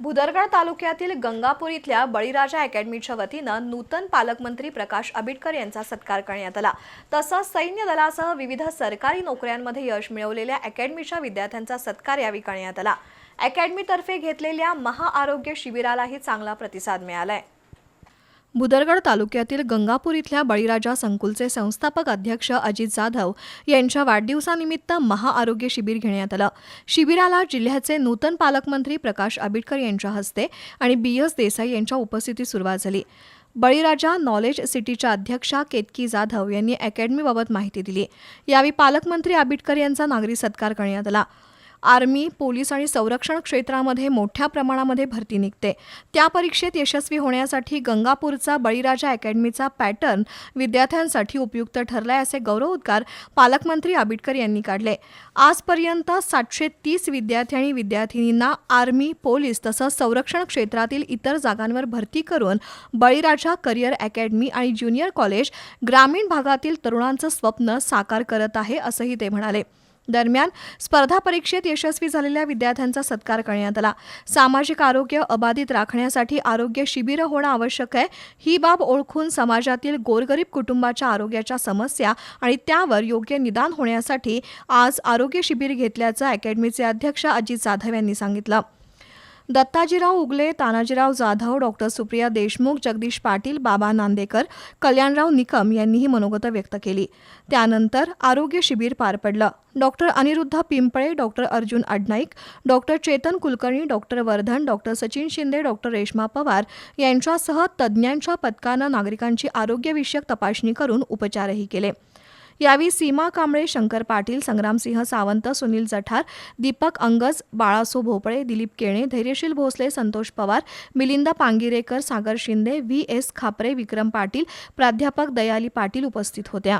भुदरगड तालुक्यातील गंगापूर इथल्या बळीराजा अकॅडमीच्या वतीनं नूतन पालकमंत्री प्रकाश आबिटकर यांचा सत्कार करण्यात आला. तसंच सैन्य दलासह विविध सरकारी नोकऱ्यांमध्ये यश मिळवलेल्या अकॅडमीच्या विद्यार्थ्यांचा सत्कार यावेळी करण्यात आला. अकॅडमीतर्फे घेतलेल्या महाआरोग्य शिबिरालाही चांगला प्रतिसाद मिळालाय. भुदरगड तालुक्यातील गंगापूर इथल्या बळीराजा संकुलचे संस्थापक अध्यक्ष अजित जाधव यांच्या वाढदिवसानिमित्त महाआरोग्य शिबिर घेण्यात आलं. शिबिराला जिल्ह्याचे नूतन पालकमंत्री प्रकाश आबिटकर यांच्या हस्ते आणि बी एस देसाई यांच्या उपस्थितीत सुरुवात झाली. बळीराजा नॉलेज सिटीच्या अध्यक्षा केतकी जाधव यांनी अकॅडमीबाबत माहिती दिली. यावेळी पालकमंत्री आबिटकर यांचा नागरी सत्कार करण्यात आला. आर्मी पोलीस आणि संरक्षण क्षेत्रामध्ये मोठ्या प्रमाणामध्ये भरती निघते. त्या परीक्षेत यशस्वी होण्यासाठी गंगापूरचा बळीराजा अकॅडमीचा पॅटर्न विद्यार्थ्यांसाठी उपयुक्त ठरलाय असे गौरवोद्गार पालकमंत्री आबिटकर यांनी काढले. आजपर्यंत सातशे तीस विद्यार्थी आणि विद्यार्थिनींना आर्मी पोलीस तसंच संरक्षण क्षेत्रातील इतर जागांवर भरती करून बळीराजा करिअर अकॅडमी आणि ज्युनियर कॉलेज ग्रामीण भागातील तरुणांचं स्वप्न साकार करत आहे असंही ते म्हणाले. दरम्यान स्पर्धा परीक्षेत यशस्वी झालेल्या विद्यार्थ्यांचा सत्कार करण्यात आला. सामाजिक आरोग्य अबाधित राखण्यासाठी आरोग्य शिबिरं होणं आवश्यक आहे. ही बाब ओळखून समाजातील गोरगरीब कुटुंबाच्या आरोग्याच्या समस्या आणि त्यावर योग्य निदान होण्यासाठी आज आरोग्य शिबिर घेतल्याचं अकॅडमीचे अध्यक्ष अजित जाधव यांनी सांगितलं. दत्ताजीराव उगले तानाजीराव जाधव डॉक्टर सुप्रिया देशमुख जगदीश पाटील बाबा नांदेकर कल्याणराव निकम यांनीही मनोगत व्यक्त केली. त्यानंतर आरोग्य शिबिर पार पडलं. Doctor Aniruddha Pimpale doctor Arjun Adnaik doctor Chetan Kulkarni doctor Vardhan doctor Sachin Shinde doctor Reshma Pawar यांच्यासह तज्ज्ञांच्या पथकानं नागरिकांची आरोग्यविषयक तपासणी करून उपचारही केले. यावेळी सीमा कांबळे शंकर पाटील संग्रामसिंह सावंत सुनील जठार दीपक अंगज बाळासो भोपळे दिलीप केणे धैर्यशील भोसले संतोष पवार मिलिंद पांगिरेकर सागर शिंदे व्ही एस खापरे विक्रम पाटील प्राध्यापक दयाली पाटील उपस्थित होत्या.